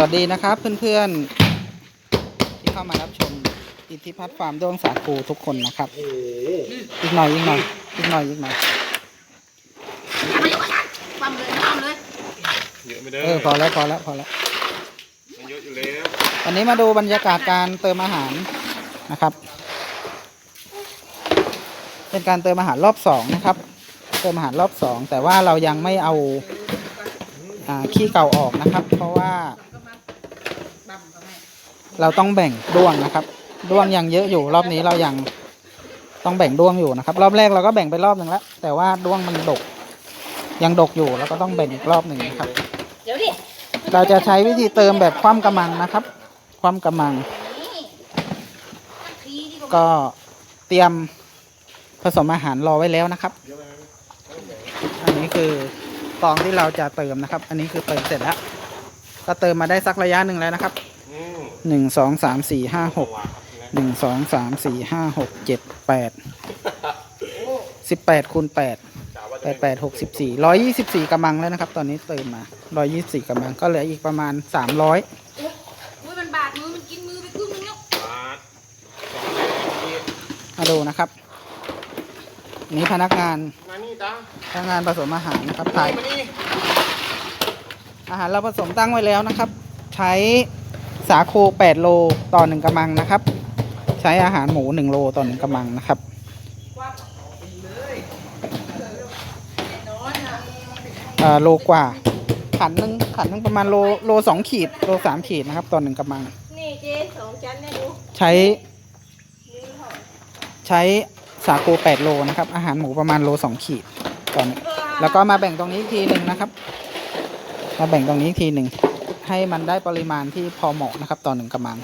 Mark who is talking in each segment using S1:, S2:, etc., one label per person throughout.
S1: วัสดีนะครับเพื่อนๆ ที่เข้ามารับชมอิทธิพัฒน์ฟาร์มด้วงสาคูทุกคนนะครับ อีกหน่อยอีกหน่อยอีกหน่อยอีกหน่อย
S2: ปั๊มเลยปั๊มเลย
S3: เยอะไม่ได้
S1: เออพอแล้วพอแล้วพอแล้ว
S3: มันเยอะอยู่แล้ว
S1: วันนี้มาดูบรรยากาศการเติมอาหารนะครับ เป็นการเติมอาหารรอบสองนะครับ เติมอาหารรอบสองแต่ว่าเรายังไม่เอาอ่าขี้เก่าออกนะครับ เพราะว่า เราต้องแบ่งด้วงนะครับ ด้วงยังเยอะอยู่รอบนี้เรายังต้องแบ่งด้วงอยู่นะครับ รอบแรกเราก็แบ่งไปรอบหนึ่งแล้ว แต่ว่าด้วงมันดก ยังดกอยู่เราก็ต้องแบ่งอีกรอบหนึ่งนะครับ
S2: เดี๋ยวดิ
S1: เราจะใช้วิธีเติมแบบคว่ำกระมังนะครับ คว่ำกระมัง
S2: นี่สักทีดีกว่า
S1: ก็เตรียมผสมอาหารรอไว้แล้วนะครับ อันนี้คือฟองที่เราจะเติมนะครับ อันนี้คือเติมเสร็จแล้ว ก็เติมมาได้สักระยะหนึ่งแล้วนะครับ
S3: อืม
S1: หนึ่งสองสามสี่ห้าหกหนึ่งสองสามสี่ห้าหกเจ็ดแปดสิบแปดคูณแปดแปดแปดหกสิบสี่ร้อยยี่สิบสี่กระมังแล้วนะครับ ตอนนี้เติมมาร้อยยี่สิบสี่กระมังก็เหลืออีกประมาณสามร้อย
S2: อุ้ยมันบาดมือมันกินมือไปครึ่งนึงแล้ว
S3: บาทสองแสนนี่
S1: มาดูนะครับนี่พนักงาน
S3: มานี่ตา
S1: พนักงานผสมอาหารนะครับถ่าย
S3: มานี่
S1: อาหารเราผสมตั้งไว้แล้วนะครับ ใช้ สาคู8โลต่อ1กระมังนะครับ ใช้อาหารหมู1โลต่อ1กระมังนะครับเอ่อโลกว่า ขันหนึงขันหนึงประมาณโลโลสองขีดโลสามขีดนะครับต่อหนึ่งกระมัง
S2: นี่เจ๊สองชั้นเนี่ยดู
S1: ใช้ ใช้สาคู8โลนะครับ อาหารหมูประมาณโลสองขีดต่อหนึ่งแล้วก็มาแบ่งตรงนี้อีกทีหนึ่งนะครับ มาแบ่งตรงนี้อีกทีหนึ่ง ให้มันได้ปริมาณที่พอเหมาะนะครับ ต่อหนึ่งกระมัง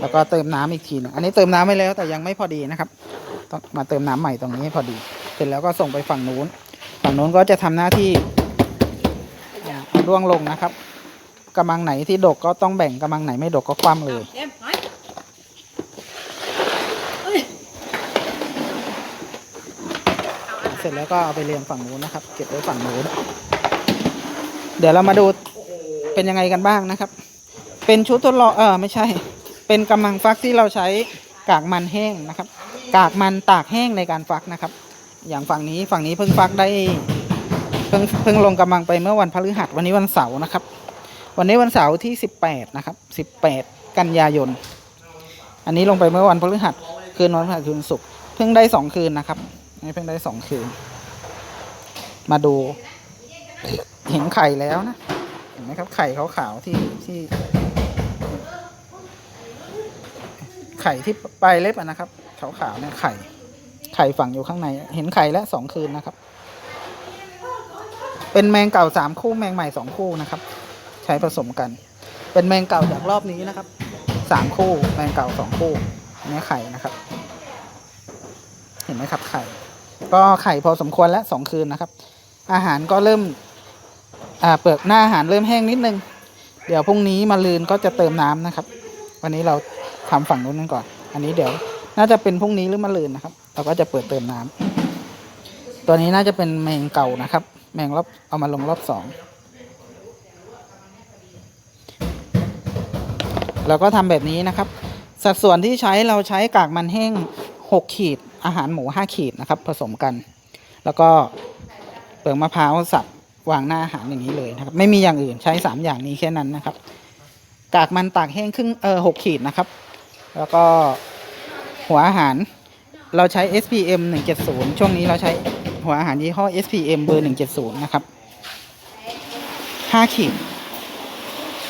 S1: แล้วก็เติมน้ำอีกทีหนึงอันนี้เติมน้ำไว้แล้วแต่ยังไม่พอดีนะครับต้องมาเติมน้ำใหม่ตรงนี้ให้พอดี เสร็จแล้วก็ส่งไปฝั่งนู้น ฝั่งนู้นก็จะทำหน้าที่อ่วงลงนะครับกระมังไหนที่ดกก็ต้องแบ่งกระมังไหนไม่ดกก็คว่ำเลย
S2: เส
S1: ร็จแล้วก็เอาไปเรียงฝั่งนู้นนะครับ เก็บไว้ฝั่งนู้น เดี๋ยวเรามาดู เป็นยังไงกันบ้างนะครับ เป็นชุดทดลองเออไม่ใช่ เป็นกำมังฟักที่เราใช้กากมันแห้งนะครับ กากมันตากแห้งในการฟักนะครับ อย่างฝั่งนี้ฝั่งนี้เพิ่งฟักได้เพิ่งเพิ่งลงกำมังไปเมื่อวันพฤหัสวันนี้วันเสาร์นะครับ วันนี้วันเสาร์ที่สิบแปดนะครับสิบแปดกันยายน อันนี้ลงไปเมื่อวันพฤหัสคืนวันพฤหัสคืนศุกร์เพิ่งได้สองคืนนะครับนี่เพิ่งได้สองคืน มาดูเห็นไข่แล้วนะ ห็นไหมครับไข่ขาวๆที่ที่ ไข่ที่ปลายเล็บนะครับขาวๆเนี่ยไข่ ไข่ฝังอยู่ข้างใน เห็นไข่แล้วสองคืนนะครับ เป็นแมงเก่าสามคู่แมงใหม่สองคู่นะครับ ใช้ผสมกัน เป็นแมงเก่าจากรอบนี้นะครับสามคู่แมงเก่าสองคู่อันนี้ไข่นะครับ เห็นไหมครับไข่ ก็ไข่พอสมควรแล้วสองคืนนะครับ อาหารก็เริ่ม อ่าเปลือกหน้าอาหารเริ่มแห้งนิดนึง เดี๋ยวพรุ่งนี้มาลืนก็จะเติมน้ำนะครับ วันนี้เราทำฝั่งนู้นกันก่อน อันนี้เดี๋ยวน่าจะเป็นพรุ่งนี้หรือมาลืนนะครับ เราก็จะเปิดเติมน้ำตัวนี้น่าจะเป็นแมงเก่านะครับ แมงรอบเอามาลงรอบสองเราก็ทำแบบนี้นะครับ สัดส่วนที่ใช้เราใช้กากมันแห้งหกขีด อาหารหมูห้าขีดนะครับ ผสมกัน แล้วก็เปลือกมะพร้าวสับ วางหน้าอาหารอย่างนี้เลยนะครับ ไม่มีอย่างอื่นใช้สามอย่างนี้แค่นั้นนะครับ กากมันตากแห้งครึ่งเออหกขีดนะครับ แล้วก็หัวอาหารเราใช้ SPM 170 ช่วงนี้เราใช้หัวอาหารยี่ห้อ SPM เบอร์ 170 นะครับ 5 ขีด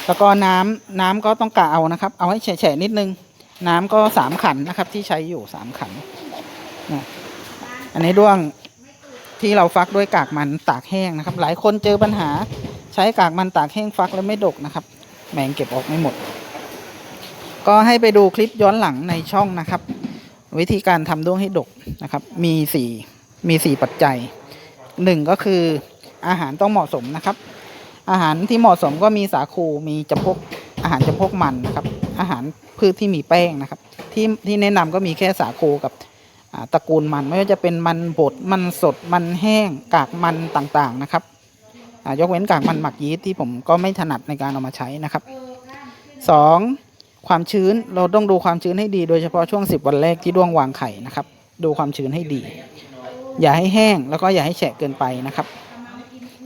S1: แล้วก็น้ำน้ำก็ต้องกะเอานะครับ เอาให้แฉะนิดนึง น้ำก็ 3 ขันนะครับ ที่ใช้อยู่ 3 ขัน อันนี้ด้วง ที่เราฟักด้วยกากมันตากแห้งนะครับ หลายคนเจอปัญหาใช้กากมันตากแห้งฟักแล้วไม่ดกนะครับ แมงเก็บออกไม่หมด ก็ให้ไปดูคลิปย้อนหลังในช่องนะครับ วิธีการทำด้วงให้ดกนะครับ มีสี่มีสี่ปัจจัยหนึ่งก็คืออาหารต้องเหมาะสมนะครับ อาหารที่เหมาะสมก็มีสาคูมีจำพวกอาหารจำพวกมันนะครับ อาหารพืชที่มีแป้งนะครับ ที่ที่แนะนำก็มีแค่สาคูกับ ตระกูลมันไม่ว่าจะเป็นมันบดมันสดมันแห้งกากมันต่างๆนะครับยกเว้นกากมันหมักยีสต์ที่ผมก็ไม่ถนัดในการเอามาใช้นะครับสองความชื้นเราต้องดูความชื้นให้ดี โดยเฉพาะช่วง 10 วันแรกที่ด้วงวางไข่นะครับ ดูความชื้นให้ดี อย่าให้แห้งแล้วก็อย่าให้แฉะเกินไปนะครับ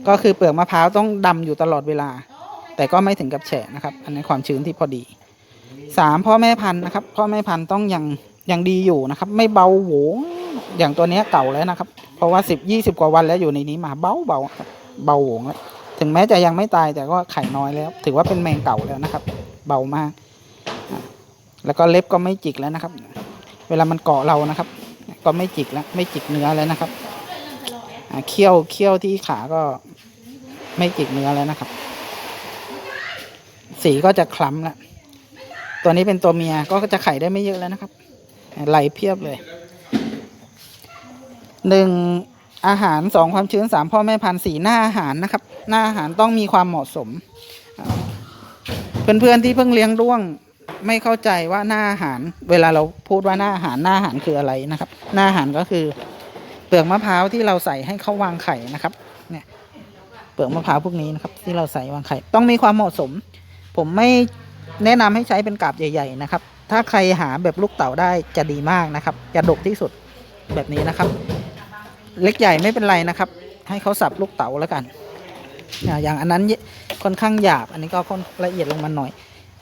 S1: ก็คือเปลือกมะพร้าวต้องดำอยู่ตลอดเวลา แต่ก็ไม่ถึงกับแฉะนะครับ อันนี้ความชื้นที่พอดีสามพ่อแม่พันธุ์นะครับ พ่อแม่พันธุ์ต้องยัง ยังดีอยู่นะครับ ไม่เบาโหวงอย่างตัวนี้เก่าแล้วนะครับ เพราะว่าสิบยี่สิบกว่าวันแล้วอยู่ในนี้มาเบาเบาเบาโหวงแล้วถึงแม้จะยังไม่ตายแต่ก็ไข่น้อยแล้ว ถือว่าเป็นแมงเก่าแล้วนะครับ เบามาก แล้วก็เล็บก็ไม่จิกแล้วนะครับ เวลามันเกาะเรานะครับ ก็ไม่จิกแล้วไม่จิกเนื้อแล้วนะครับเขี้ยวเขี้ยวที่ขาก็ไม่จิกเนื้อแล้วนะครับ สีก็จะคล้ำแล้วตัวนี้เป็นตัวเมียก็จะไข่ได้ไม่เยอะแล้วนะครับ ไหลเพียบเลยหนึ่งอาหารสองความชื้นสามพ่อแม่พันธุ์สี่หน้าอาหารนะครับ หน้าอาหารต้องมีความเหมาะสม เพื่อนๆที่เพิ่งเลี้ยงด้วงไม่เข้าใจว่าหน้าอาหาร เวลาเราพูดว่าหน้าอาหารหน้าอาหารคืออะไรนะครับ หน้าอาหารก็คือเปลือกมะพร้าวที่เราใส่ให้เขาวางไข่นะครับ เนี่ยเปลือกมะพร้าวพวกนี้นะครับ ที่เราใส่วางไข่ ต้องมีความเหมาะสม ผมไม่แนะนำให้ใช้เป็นกาบใหญ่ ๆ นะครับ ถ้าใครหาแบบลูกเต๋าได้จะดีมากนะครับ จะดกที่สุดแบบนี้นะครับ เล็กใหญ่ไม่เป็นไรนะครับ ให้เขาสับลูกเต๋าแล้วกันอ่าอย่างอันนั้นค่อนข้างหยาบ อันนี้ก็ค่อนละเอียดลงมาหน่อย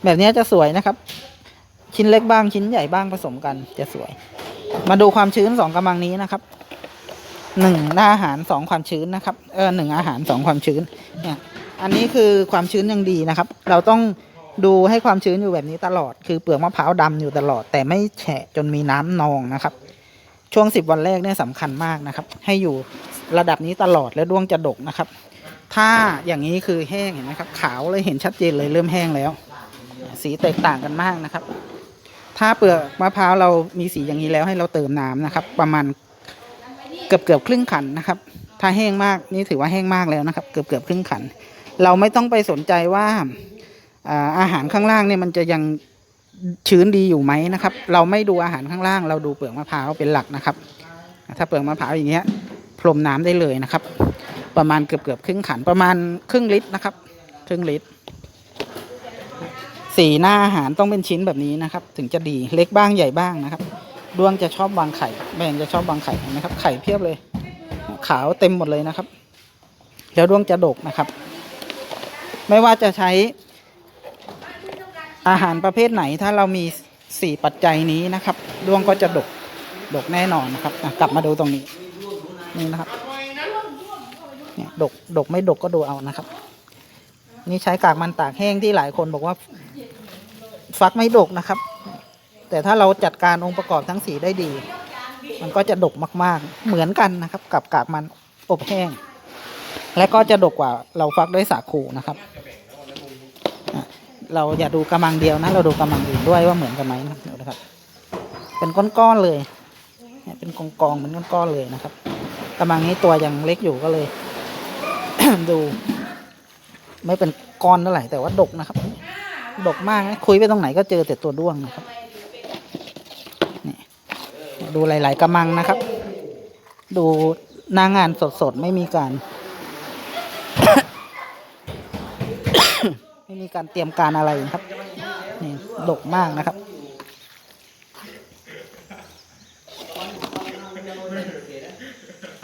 S1: แบบนี้จะสวยนะครับ ชิ้นเล็กบ้างชิ้นใหญ่บ้างผสมกันจะสวย มาดูความชื้นสองกำลังนี้นะครับหนึ่งหน้าอาหารสองความชื้นนะครับเออหนึ่งอาหารสองความชื้นเนี่ยอันนี้คือความชื้นยังดีนะครับ เราต้อง ดูให้ความชื้นอยู่แบบนี้ตลอด คือเปลือกมะพร้าวดำอยู่ตลอด แต่ไม่แฉะจนมีน้ำนองนะครับ ช่วงสิบวันแรกเนี่ยสำคัญมากนะครับ ให้อยู่ระดับนี้ตลอดแล้วด้วงจะดกนะครับ ถ้าอย่างนี้คือแห้งเห็นไหมครับ ขาวเลยเห็นชัดเจนเลยเริ่มแห้งแล้ว สีแตกต่างกันมากนะครับ ถ้าเปลือกมะพร้าวเรามีสีอย่างนี้แล้วให้เราเติมน้ำนะครับ ประมาณเกือบเกือบครึ่งขันนะครับ ถ้าแห้งมากนี่ถือว่าแห้งมากแล้วนะครับ เกือบเกือบครึ่งขัน เราไม่ต้องไปสนใจว่า อาหารข้างล่างเนี่ยมันจะยังชื้นดีอยู่ไหมนะครับ เราไม่ดูอาหารข้างล่าง เราดูเปลือกมะพร้าวเป็นหลักนะครับ ถ้าเปลือกมะพร้าวอย่างเงี้ยพรมน้ำได้เลยนะครับ ประมาณเกือบเกือบครึ่งขันประมาณครึ่งลิตรนะครับ ครึ่งลิตร สีหน้าอาหารต้องเป็นชิ้นแบบนี้นะครับ ถึงจะดีเล็กบ้างใหญ่บ้างนะครับดวงจะชอบวางไข่แมงจะชอบวางไข่เห็นะครับ ไข่เพียบเลย ขาวเต็มหมดเลยนะครับ แล้วดวงจะดกนะครับ ไม่ว่าจะใช้ อาหารประเภทไหนถ้าเรามีสี่ปัจจัยนี้นะครับดวงก็จะดกดกแน่นอนนะครับกลับมาดูตรงนี้ นี่นะครับเนี่ยดกดกไม่ดกก็ดูเอานะครับ นี่ใช้กากมันตากแห้งที่หลายคนบอกว่า ฟักไม่ดกนะครับ แต่ถ้าเราจัดการองค์ประกอบทั้งสีได้ดี มันก็จะดกมาก ๆ เหมือนกันนะครับ กับกากมันอบแห้ง และก็จะดกกว่าเราฟักด้วยสาคูนะครับ เราอย่าดูกระมังเดียวนะ เราดูกระมังอื่นด้วยว่าเหมือนกันไหมนะครับเดี๋ยวนะครับเป็นก้อนๆเลยเป็นกองๆเหมือนก้อนๆเลยนะครับกระมังนี้ตัวยังเล็กอยู่ก็เลย ดู ไม่เป็นก้อนเท่าไหร่แต่ว่าดกนะครับ ดกมากนะคุยไปตรงไหนก็เจอแต่ตัวด้วงนะครับนี่ดูหลาย ๆกระมังนะครับ ดูหน้างานสดๆไม่มีการ ไม่มีการเตรียมการอะไรครับนี่ดกมากนะครับ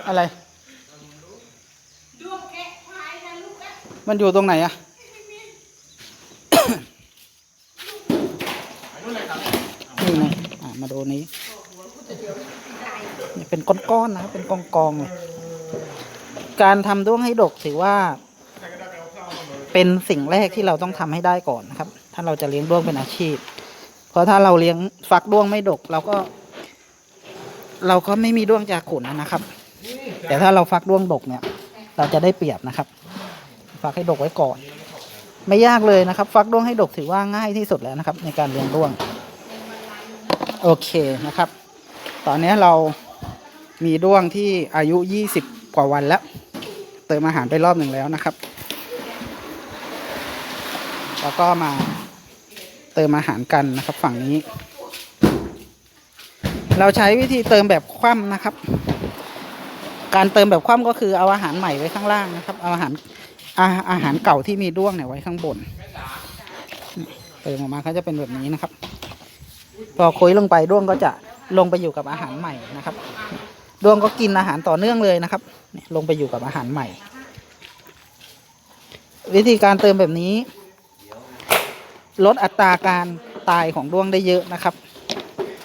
S1: อะไรมันอยู่ตรงไหนอะนี่ไงอะมาดูนี้ เป็นก้อนๆนะครับเป็นกองๆเลยการทำด้วงให้ดกถือว่า เป็นสิ่งแรกที่เราต้องทำให้ได้ก่อนนะครับ ถ้าเราจะเลี้ยงด้วงเป็นอาชีพ เพราะถ้าเราเลี้ยงฟักด้วงไม่ดก เราก็ เราก็ไม่มีด้วงจากขุนนะครับ แต่ถ้าเราฟักด้วงดกเนี่ย เราจะได้เปรียบนะครับฟักให้ดกไว้ก่อน ไม่ยากเลยนะครับ ฟักด้วงให้ดกถือว่าง่ายที่สุดแล้วนะครับ ในการเลี้ยงด้วง โอเคนะครับ ตอนนี้เรามีด้วงที่อายุยี่สิบกว่าวันแล้ว เติมอาหารไปรอบหนึ่งแล้วนะครับ แล้วก็มาเติมอาหารกันนะครับ ฝั่งนี้ เราใช้วิธีเติมแบบคว่ำนะครับ การเติมแบบคว่ำก็คือเอาอาหารใหม่ไว้ข้างล่างนะครับ เอาอาหารอาอาหารเก่าที่มีด้วงเนี่ยไว้ข้างบน เติมออกมาก็จะเป็นแบบนี้นะครับ พอคุยลงไปด้วงก็จะลงไปอยู่กับอาหารใหม่นะครับ ด้วงก็กินอาหารต่อเนื่องเลยนะครับลงไปอยู่กับอาหารใหม่ วิธีการเติมแบบนี้ ลดอัตราการตายของด้วงได้เยอะนะครับ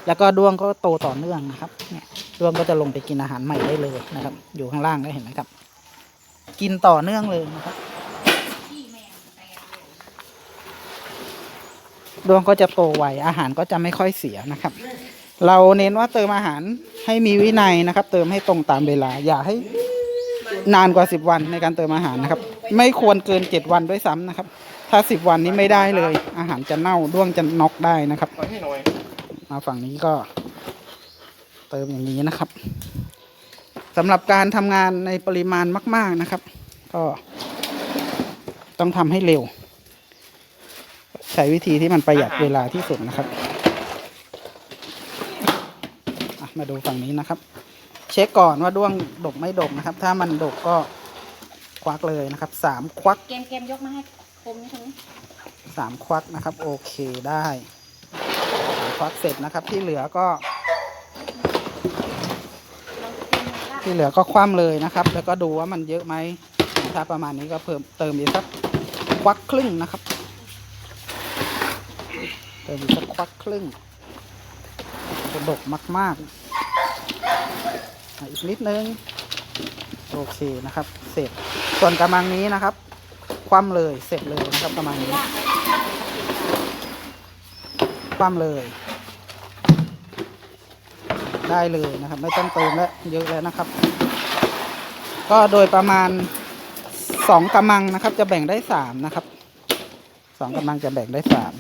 S1: แล้วก็ด้วงก็โตต่อเนื่องนะครับเนี่ยด้วงก็จะลงไปกินอาหารใหม่ได้เลยนะครับ อยู่ข้างล่างได้เห็นไหมครับ กินต่อเนื่องเลยนะครับดวงก็จะโตไวอาหารก็จะไม่ค่อยเสียนะครับ เราเน้นว่าเติมอาหารให้มีวินัยนะครับ เติมให้ตรงตามเวลา อย่าให้นานกว่าสิบวันในการเติมอาหารนะครับ ไม่ควรเกินเจ็ดวันด้วยซ้ำนะครับ ถ้าสิบวันนี้ไม่ได้เลย อาหารจะเน่าด้วงจะน็อกได้นะครับ
S3: ขอให้หน่อย
S1: มาฝั่งนี้ก็ เติมอย่างนี้นะครับสำหรับการทำงานในปริมาณมาก ๆนะครับ ก็ ต้องทำให้เร็ว ใช้วิธีที่มันประหยัดเวลาที่สุดนะครับอะมาดูฝั่งนี้นะครับ เช็คก่อนว่าด้วงดกไม่ดกนะครับ ถ้ามันดกก็ควักเลยนะครับสามควัก
S2: เกมเกมยกมาให้ค มนี่ตรงนี้
S1: สามควักนะครับ โอเคได้สามควักเสร็จนะครับ ที่เหลือก็ที่เหลือก็คว่ำเลยนะครับ แล้วก็ดูว่ามันเยอะไหมถ้าประมาณนี้ก็เพิ่มเติมอีกสักควักครึ่งนะครับ เติมอีกสักควักครึ่งจะดกมาก ๆอะอีกนิดนึง โอเคนะครับ เสร็จส่วนกระมังนี้นะครับ คว่ำเลยเสร็จเลยนะครับกระมังนี้คว่ำเลย ได้เลยนะครับ ไม่ต้องเติมแล้วเยอะแล้วนะครับ ก็โดยประมาณสองกำมังนะครับ จะแบ่งได้สามนะครับสองกำมังจะแบ่งได้สาม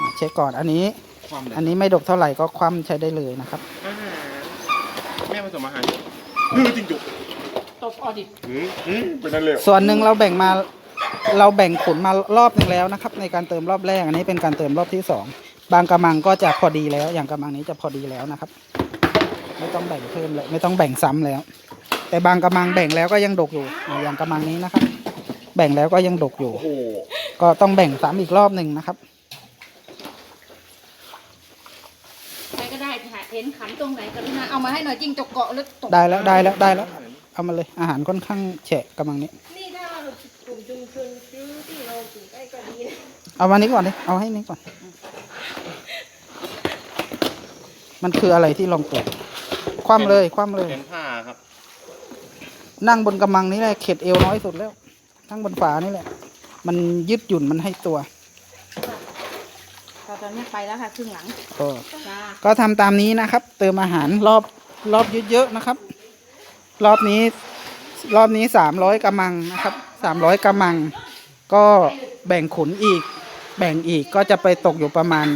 S1: อะเช็คก่อนอันนี้
S3: ความเลย
S1: อันนี้ไม่ดกเท่าไหร่ก็คว่ำใช้ได้เลยนะครับ
S3: อาหารแม่ผสมอาหารคือจริงจุก
S2: ตบออดิต
S3: หืมหืมเป็นนั่นเลย
S1: ส่วนหนึ่งเราแบ่งมาเราแบ่งขุนมารอบหนึ่งแล้วนะครับ ในการเติมรอบแรกอันนี้เป็นการเติมรอบที่สองบางกำมังก็จะพอดีแล้ว อย่างกำมังนี้จะพอดีแล้วนะครับ ไม่ต้องแบ่งเพิ่มเลย ไม่ต้องแบ่งซ้ำแล้ว แต่บางกำมังแบ่งแล้วก็ยังดกอยู่อ่าอย่างกำมังนี้นะครับ แบ่งแล้วก็ยังดกอยู่
S3: โอ้โห
S1: ก็ต้องแบ่งซ้ำอีกรอบหนึ่งนะครับ
S2: ใครก็ได้ถ่ายเห็นขันตรงไหนกรุณาเอามาให้หน่อยจิ้งจกเกาะแล้วตก
S1: ได้แล้วได้แล้วได้แล้ว เอามาเลยอาหารค่อนข้างแฉะกำมังนี้
S2: นี่ถ้าเรากลุ่มชุมชนซื้อที่เราถึงใกล้ก็ดีนะ
S1: เอามานี้ก่อนดิเอาให้นี้ก่อน มันคืออะไรที่ลองตรวจคว่ำเลยคว่ำเลย
S3: เป็นผ้าครับ
S1: นั่งบนกำมังนี่แหละเข็ดเอวน้อยสุดแล้ว นั่งบนฝานี่แหละ มันยืดหยุ่นมันให้ตัว
S2: ตอนนี้ไปแล้วค่ะครึ่งหลัง
S1: ก็
S2: จ้า
S1: ก็ทำตามนี้นะครับ เติมอาหารรอบรอบเยอะๆนะครับ รอบนี้รอบนี้สามร้อยกำมังนะครับสามร้อยกำมัง ก็แบ่งขุนอีก แบ่งอีกก็จะไปตกอยู่ประมาณ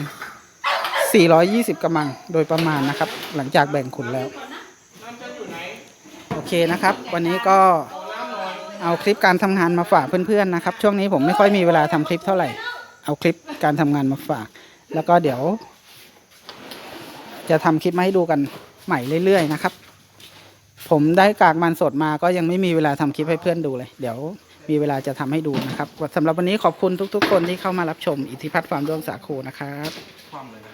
S1: 420กำมังโดยประมาณนะครับ หลังจากแบ่งขุนแล้วโอเคนะครับ วันนี้ก็เอาคลิปการทำงานมาฝากเพื่อนๆนะครับ ช่วงนี้ผมไม่ค่อยมีเวลาทำคลิปเท่าไหร่ เอาคลิปการทำงานมาฝาก แล้วก็เดี๋ยว จะทำคลิปมาให้ดูกันใหม่เรื่อยๆนะครับ ผมได้กากมันสดมาก็ยังไม่มีเวลาทำคลิปให้เพื่อนดูเลย เดี๋ยวมีเวลาจะทำให้ดูนะครับสำหรับวันนี้ขอบคุณทุก ๆ คนที่เข้ามารับชมอิทธิพัฒน์ฟาร์มดวงสาคูนะครับ
S3: ความเลยนะครับ